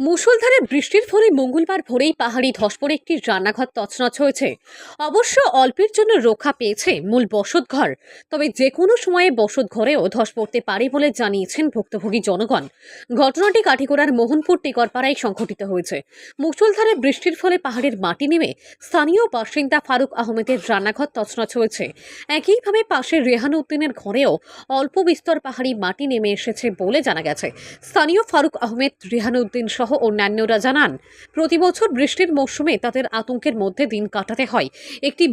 মুষলধারে বৃষ্টির ফলে মঙ্গলবার ভোরেই পাহাড়ি ধস পড়ে একটি রান্নাঘর তছনছ হয়েছে। অবশ্য অল্পের জন্য রক্ষা পেয়েছে মূল বসতঘর, তবে যে কোনো সময়ে বসতঘরেও ধস পড়তে পারে বলে জানিয়েছেন ভুক্তভোগী জনগণ। ঘটনাটি কাঠিগোড়ার মোহনপুর টিকরপাড়ায় সংঘটিত হয়েছে। মুসলধারে বৃষ্টির ফলে পাহাড়ের মাটি নেমে স্থানীয় বাসিন্দা ফারুক আহমেদের রান্নাঘর তছনছ হয়েছে। একইভাবে পাশের রেহান উদ্দিনের ঘরেও অল্প বিস্তর পাহাড়ি মাটি নেমে এসেছে বলে জানা গেছে। স্থানীয় ফারুক আহমেদ রেহানুদ্দিন সহ অন্যান্যরা জানান, প্রতি বছর বৃষ্টির মৌসুমে তাদের আতঙ্কের মধ্যে দিন কাটাতে হয়। একটি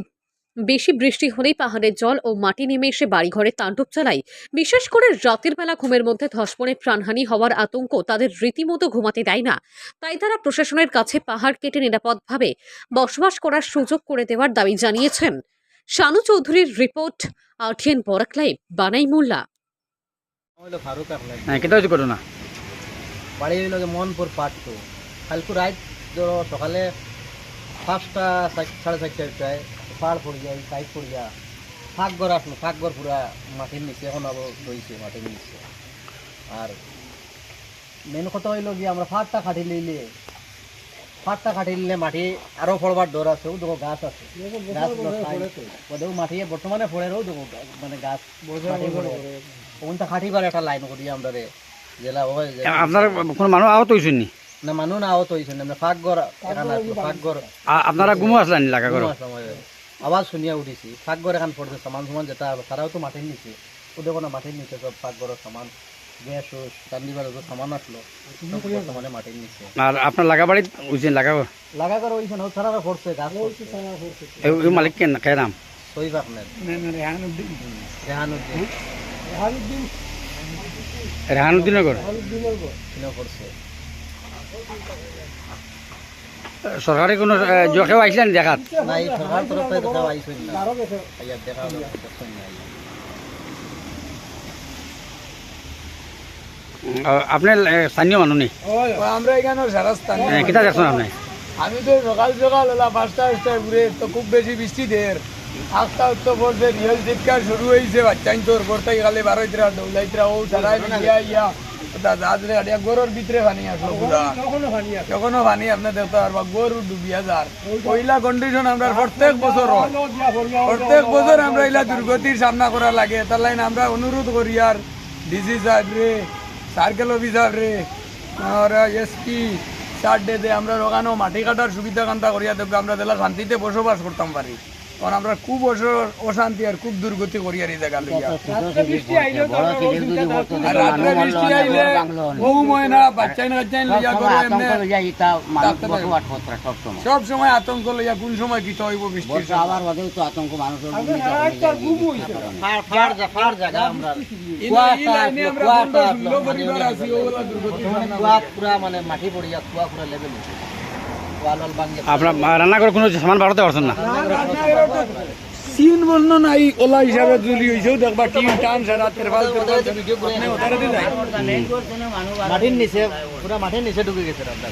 বেশি বৃষ্টি হলেই পাহাড়ের জল ও মাটি নেমে এসে বাড়িঘরে তাণ্ডব চালায়। বিশেষ করে রাতের বেলা ঘুমের মধ্যে ধস পড়ে প্রাণহানি হওয়ার আতঙ্ক তাদের রীতিমতো ঘুমাতে দেয় না। তাই তারা প্রশাসনের কাছে পাহাড় কেটে নিরাপদভাবে বসবাস করার সুযোগ করে দেওয়ার দাবি জানিয়েছেন। শানু চৌধুরীর রিপোর্ট, আরটিএন বরাকলাই বানাই মোল্লা হ্যাঁ বাড়ি হইল যে মনপুর পার্ট টু কালকু রাত ধরো সকালে পাঁচটা সাড়ে চারটার প্রায় পাড় পড়ে যায় সাইড পড়ে যা ফাঁক ঘর আসলো ফাঁক ঘর পুরা মাটির নিচে এখন আবার রয়েছে মাটির নিচে। আর মেন কথা হইল কি আমরা ফাঁকটা খাটি লইলে ফাঁকটা খাটি নিলে মাটি আরও পড়বার ডর আছে ও দেখো গাছ আছে। গাছ মাটি বর্তমানে রো দেখো মানে গাছ ওখানটা খাটিবার একটা লাইন করি আমরা রে। আপনার কোনো মানুষ আহত হয়েছেন নি? না মানুষ না আহত হয়েছে না ফাঁকঘর ফাঁকঘর। আপনারা গুমো আসলেন লাগা করো আওয়াজ শুনিয়া উঠিছি ফাঁকঘর এখন পড়ছে সামান সামান যেটা তারাও তো মাটির নিচে। ও দেখো না মাটির নিচে সব ফাঁকঘরের সামান। গ্যাস ওস চান্দিবার যত সামান আসলো সব বর্তমানে নিচে। আর আপনার লাগা বাড়িত হয়েছেন লাগা লাগা করে ওইখানে ও সারা পড়ছে গাছ পড়ছে। এই- এই মালিক কেন কে নাম? রেহানুদ্দিন। ঘর কিনে সরকারি কোনো কেউ আইসলেন দেখাত? আপনার স্থানীয় মানুষ নেই আমরা এখানে সারা স্থান এ, কেটা দেখছেন আপনি? আমি তো সকাল সকাল পাঁচটা পাঁচটা ঘুরে তো খুব বেশি বৃষ্টি দের আস্তা উত্ত পড়ছে রিয়েল চিৎকার শুরু হয়েছে বাচ্চাই তোর করতে গেলে বারোইতরা দৌলাইতরা ও সারাই ইয়া ইয়া দাদরে আডিয়া গরুর ভিতরে পানি আসলো পুরা। তখনও পানি আপনার দেখতে পারবা গরু ডুবিয়া যার ওইলা কন্ডিশন আমরা প্রত্যেক বছর। প্রত্যেক বছর আমরা এলা দুর্গতির সামনা করা লাগে। তার লাইন আমরা অনুরোধ করি আর ডিসি সাহেব রে সার্কেল অফিসার রে আর এসপি চার ডে আমরা ওখানে মাটি কাটার সুবিধা কান্তা করিয়া দেবো আমরা শান্তিতে বসবাস করতাম পারি। কারণ আমরা খুব অশান্তি আর খুব দুর্গতি করিয়া এই জায়গা লইয়া বৃষ্টি আইলে বউ ময়না বাচ্চাই কাচ্চাই লইয়া সব সময়। আতঙ্ক লইয়া কোন সময় কি হইব বৃষ্টির সময়। ফার ফার জা- ফার আমরা ইলা- ই লাইনে আমরা বন্ধ ষোলো পরিবার আছি, ওগুলা দুর্গতির মানে পুরা মানে মাটি পড়িয়া কুয়া পুরা লেভেল হয়েছে কুয়া লল ভাঙিয়া আপনার রান্না করে কোনো সামান বাড়াতে পারছেন না। সিন বলনো না এই ওলা হিসাবে জুলি হইছে দেখবা টিন টান সারা তেরপাল মাটির নিচে পুরা মাটির নিচে ঢুকে গেছে রান্না